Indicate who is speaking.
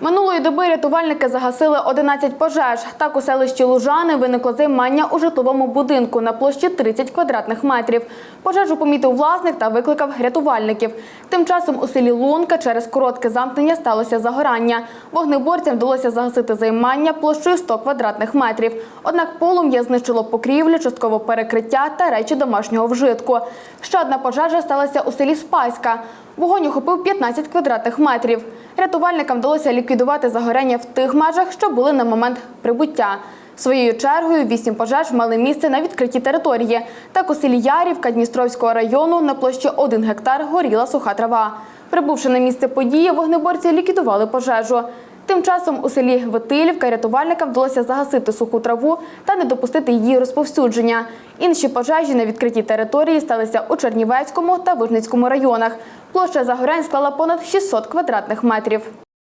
Speaker 1: Минулої доби рятувальники загасили 11 пожеж. Так у селищі Лужани виникло займання у житловому будинку на площі 30 квадратних метрів. Пожежу помітив власник та викликав рятувальників. Тим часом у селі Лунка через коротке замкнення сталося загорання. Вогнеборцям вдалося загасити займання площею 100 квадратних метрів. Однак полум'я знищило покрівлю, частково перекриття та речі домашнього вжитку. Ще одна пожежа сталася у селі Спаська. Вогонь охопив 15 квадратних метрів. Рятувальникам вдалося ліквідувати загоряння в тих межах, що були на момент прибуття. Своєю чергою вісім пожеж мали місце на відкритій території. Так у селі Ярівка Дністровського району на площі 1 гектар горіла суха трава. Прибувши на місце події, вогнеборці ліквідували пожежу. Тим часом у селі Витилівка рятувальникам вдалося загасити суху траву та не допустити її розповсюдження. Інші пожежі на відкритій території сталися у Чернівецькому та Вижницькому районах. Площа загорянь склала понад 600 квадратних метрів.